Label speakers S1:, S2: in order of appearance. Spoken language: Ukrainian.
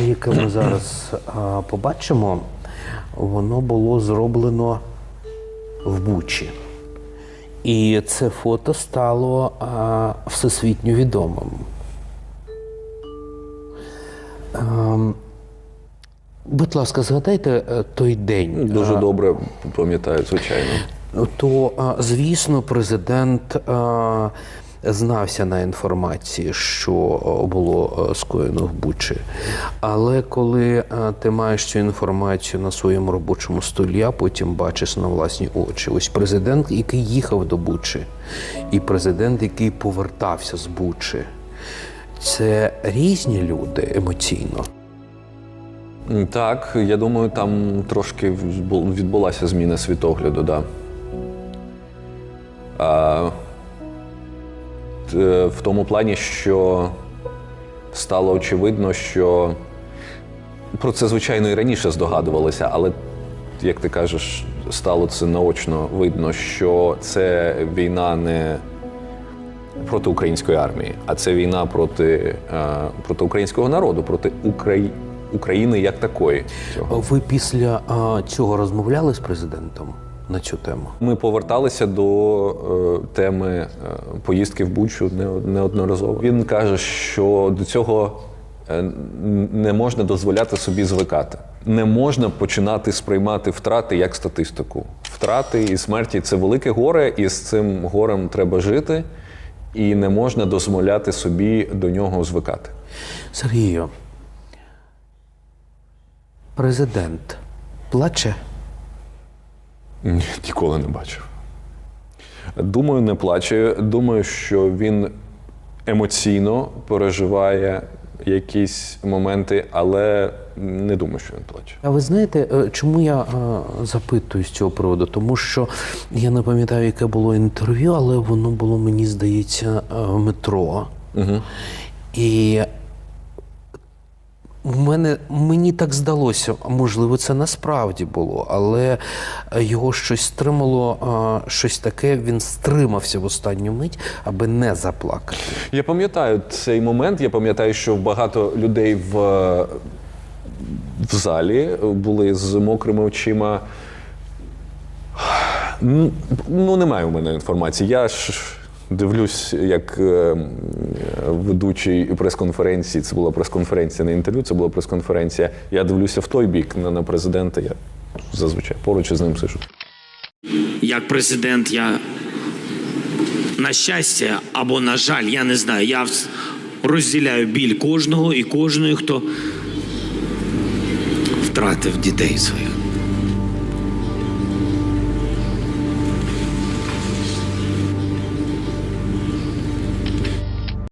S1: яке ми зараз а, побачимо, воно було зроблено в Бучі. І це фото стало а, всесвітньо відомим. Ем, будь ласка, згадайте е, той день.
S2: Дуже добре пам'ятаю, звичайно.
S1: То, звісно, президент а, знався на інформації, що було скоєно в Бучі. Але коли ти маєш цю інформацію на своєму робочому столі, а потім бачиш на власні очі. Ось президент, який їхав до Бучі, і президент, який повертався з Бучі. Це різні люди емоційно.
S2: Так, я думаю, там трошки відбулася зміна світогляду, да. В тому плані, що стало очевидно, що про це, звичайно, і раніше здогадувалися, але, як ти кажеш, стало це наочно видно, що це війна не проти української армії, а це війна проти, е, проти українського народу, проти Украї... України як такої.
S1: Ви після цього розмовляли з президентом на цю тему?
S2: Ми поверталися до е, теми е, поїздки в Бучу не- неодноразово. Він каже, що до цього е, не можна дозволяти собі звикати. Не можна починати сприймати втрати як статистику. Втрати і смерті це велике горе, і з цим горем треба жити, і не можна дозволяти собі до нього звикати.
S1: Сергію, президент плаче?
S2: Ні, ніколи не бачив. Думаю, не плаче. Думаю, що він емоційно переживає якісь моменти, але не думаю, що він плаче.
S1: А ви знаєте, е, чому я е, запитую з цього приводу? Тому що я не пам'ятаю, яке було інтерв'ю, але воно було, мені здається, е, в метро.
S2: Угу.
S1: І в мене мені так здалося, можливо, це насправді було, але е, його щось стримало, е, щось таке. Він стримався в останню мить, аби не заплакати.
S2: Я пам'ятаю цей момент. Я пам'ятаю, що багато людей в, в залі були з мокрими очима. Ну, немає у мене інформації. Я ж дивлюсь, як е, ведучий прес-конференції. Це була прес-конференція, не інтерв'ю, це була прес-конференція. Я дивлюся в той бік на, на президента. Я зазвичай поруч із ним сижу.
S3: як президент, я на щастя або на жаль, я не знаю. Я розділяю біль кожного і кожної, хто втратив дітей своїх.